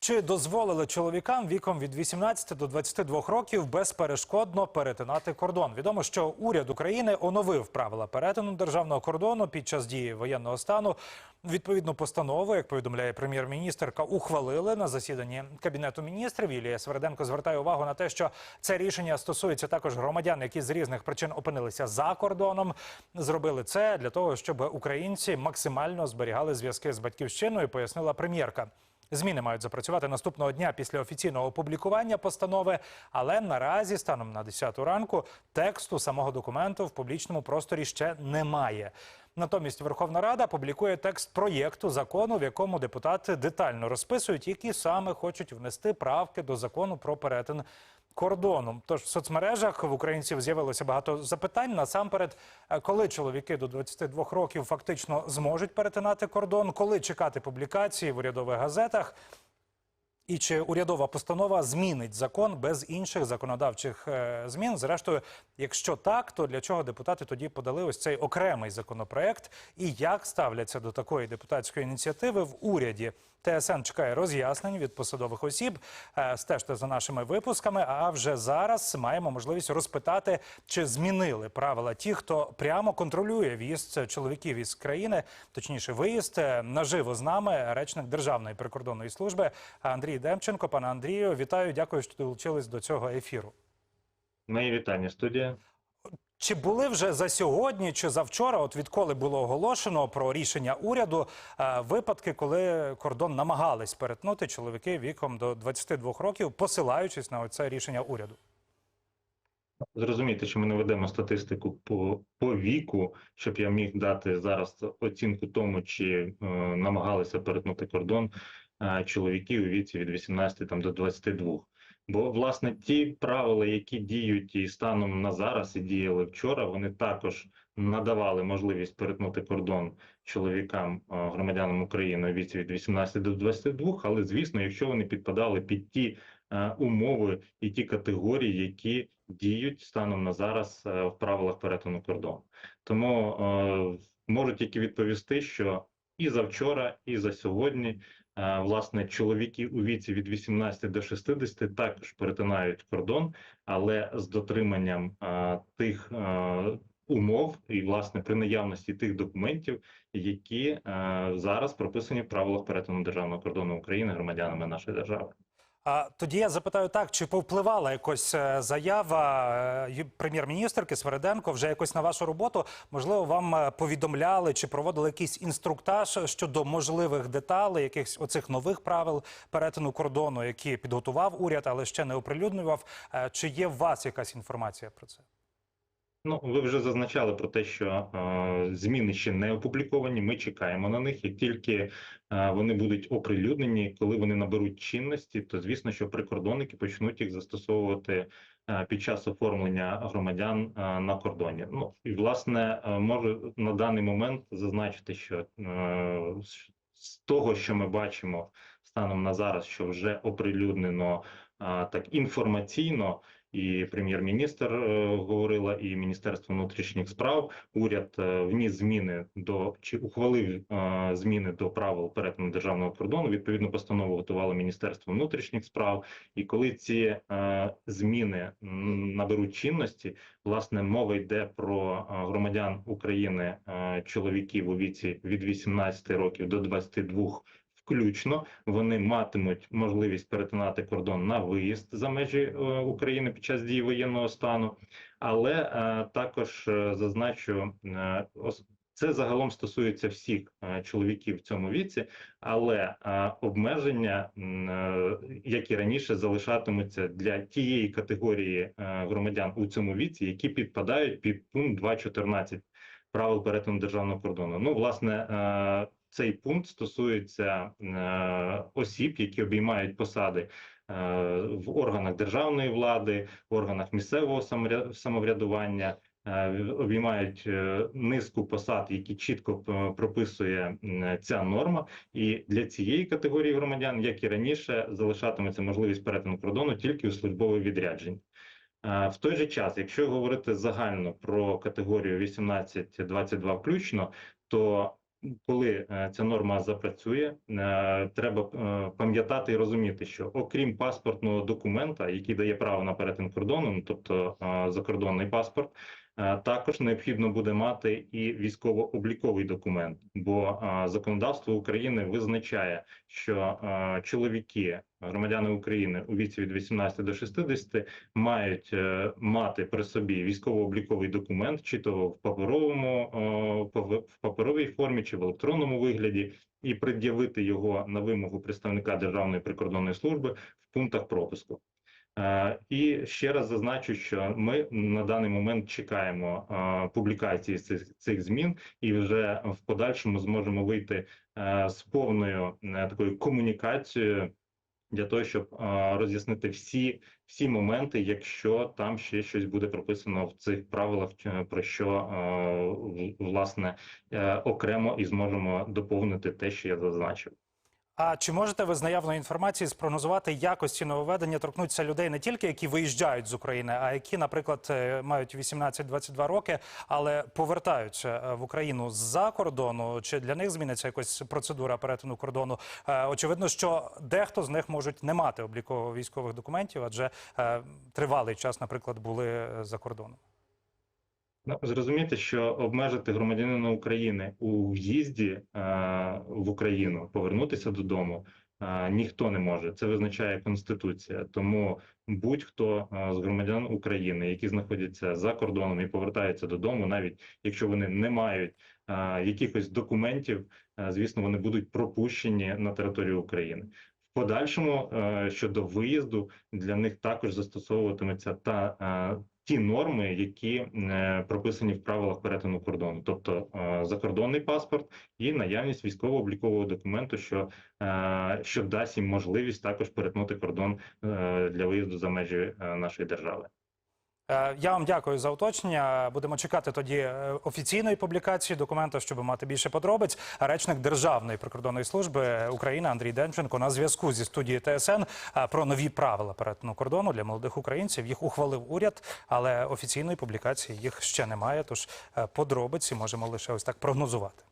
Чи дозволили чоловікам віком від 18 до 22 років безперешкодно перетинати кордон? Відомо, що уряд України оновив правила перетину державного кордону під час дії воєнного стану. Відповідну постанову, як повідомляє прем'єр-міністерка, ухвалили на засіданні кабінету міністрів. Ілія Сверденко звертає увагу на те, що це рішення стосується також громадян, які з різних причин опинилися за кордоном. Зробили це для того, щоб українці максимально зберігали зв'язки з батьківщиною, пояснила прем'єрка. Зміни мають запрацювати наступного дня після офіційного опублікування постанови, але наразі, станом на 10 ранку, тексту самого документу в публічному просторі ще немає. Натомість Верховна Рада публікує текст проєкту закону, в якому депутати детально розписують, які саме хочуть внести правки до закону про перетин кордону. Тож в соцмережах в українців з'явилося багато запитань. Насамперед, е, коли чоловіки до 22 років фактично зможуть перетинати кордон, коли чекати публікації в урядових газетах. І чи урядова постанова змінить закон без інших законодавчих е, змін? Зрештою, якщо так, то для чого депутати тоді подали ось цей окремий законопроект? І як ставляться до такої депутатської ініціативи в уряді? ТСН чекає роз'яснень від посадових осіб. Е, Стежте за нашими випусками. А вже зараз маємо можливість розпитати, чи змінили правила ті, хто прямо контролює в'їзд чоловіків із країни, точніше, виїзд Е, наживо з нами. Речник Державної прикордонної служби Андрій Демченко. Пане Андрію, вітаю. Дякую, що долучились до цього ефіру. Мої вітання, студія. Чи були вже за сьогодні чи за вчора, от відколи було оголошено про рішення уряду, е, випадки, коли кордон намагались перетнути чоловіки віком до 22 років, посилаючись на це рішення уряду? Зрозумійте, що ми не ведемо статистику по, по віку, щоб я міг дати зараз оцінку тому, чи е, намагалися перетнути кордон е, чоловіки у віці від 18 там, до 22. Бо, власне, ті правила, які діють і станом на зараз, і діяли вчора, вони також надавали можливість перетнути кордон чоловікам, е, громадянам України у віці від 18 до 22, але, звісно, якщо вони підпадали під ті е, умови і ті категорії, які діють станом на зараз в правилах перетину кордону. Тому е, можу тільки відповісти, що і за вчора, і за сьогодні, власне, чоловіки у віці від 18 до 60 також перетинають кордон, але з дотриманням а, тих а, умов і, власне, при наявності тих документів, які а, зараз прописані в правилах перетину державного кордону України громадянами нашої держави. Тоді я запитаю так: чи повпливала якось е, заява е, прем'єр-міністрки Свереденко вже якось на вашу роботу? Можливо, вам е, повідомляли чи проводили якийсь інструктаж щодо можливих деталей, якихось оцих нових правил перетину кордону, які підготував уряд, але ще не оприлюднював. Чи є у вас якась інформація про це? Ну, ви вже зазначали про те, що е, зміни ще не опубліковані. Ми чекаємо на них. Як тільки е, вони будуть оприлюднені, коли вони наберуть чинності, то звісно, що прикордонники почнуть їх застосовувати е, під час оформлення громадян е, на кордоні. Ну і власне е, можу на даний момент зазначити, що е, з того, що ми бачимо станом на зараз, що вже оприлюднено е, так інформаційно. І прем'єр-міністр е, говорила, і Міністерство внутрішніх справ. Уряд е, вніс зміни до чи ухвалив е, зміни до правил перетину державного кордону. Відповідну постанову готувало Міністерство внутрішніх справ. І коли ці е, зміни наберуть чинності, власне мова йде про е, громадян України, е, чоловіків у віці від 18 років до 22 Включно вони матимуть можливість перетинати кордон на виїзд за межі е, України під час дії воєнного стану, але е, також е, зазначу, це загалом стосується всіх чоловіків в цьому віці, але обмеження, як і раніше, залишатимуться для тієї категорії громадян у цьому віці, які підпадають під пункт 2.14 правил перетину державного кордону. Ну, власне, цей пункт стосується е, осіб, які обіймають посади е, в органах державної влади, в органах місцевого самовря- самоврядування. е, Обіймають е, низку посад, які чітко прописує ця норма, і для цієї категорії громадян, як і раніше, залишатиметься можливість перетину кордону тільки у службове відрядження. В той же час, якщо говорити загально про категорію 18-22 включно, то коли е, ця норма запрацює, е, треба е, пам'ятати і розуміти, що окрім паспортного документа, який дає право на перетин кордону, ну, тобто закордонний паспорт, також необхідно буде мати і військово-обліковий документ, бо законодавство України визначає, що чоловіки, громадяни України у віці від 18 до 60 мають е, мати при собі військово-обліковий документ, чи то в паперовому е, в паперовій формі, чи в електронному вигляді, і пред'явити його на вимогу представника Державної прикордонної служби в пунктах пропуску. Е, І ще раз зазначу, що ми на даний момент чекаємо публікації цих, цих змін, і вже в подальшому зможемо вийти з повною такою комунікацією для того, щоб роз'яснити всі, всі моменти, якщо там ще щось буде прописано в цих правилах, е, про що власне е, окремо і зможемо доповнити те, що я зазначив. А чи можете ви з наявної інформації спрогнозувати якості нововведення торкнуться людей не тільки які виїжджають з України, а які, наприклад, е, мають 18-22 роки, але повертаються е, в Україну з-за кордону? Чи для них зміниться якось процедура перетину кордону? Е, Очевидно, що дехто з них можуть не мати обліково військових документів, адже тривалий час, наприклад, були за кордоном. Ну, зрозуміти, що обмежити громадянина України у в'їзді е, в Україну, повернутися додому е, ніхто не може. Це визначає Конституція. Тому будь-хто е, з громадян України, які знаходяться за кордоном і повертаються додому, навіть якщо вони не мають якихось документів, звісно, вони будуть пропущені на територію України. Подальшому щодо виїзду для них також застосовуватиметься та ті норми, які е, прописані в правилах перетину кордону, тобто е, закордонний паспорт і наявність військово-облікового документу, що, е, що дасть їм можливість також перетнути кордон для виїзду за межі нашої держави. Е, Я вам дякую за уточнення. Будемо чекати тоді е, офіційної публікації документа, щоб мати більше подробиць. Речник Державної прикордонної служби України Андрій Демченко на зв'язку зі студією ТСН е, про нові правила перетину кордону для молодих українців. Їх ухвалив уряд, але офіційної публікації їх ще немає. Тож подробиці можемо лише ось так прогнозувати.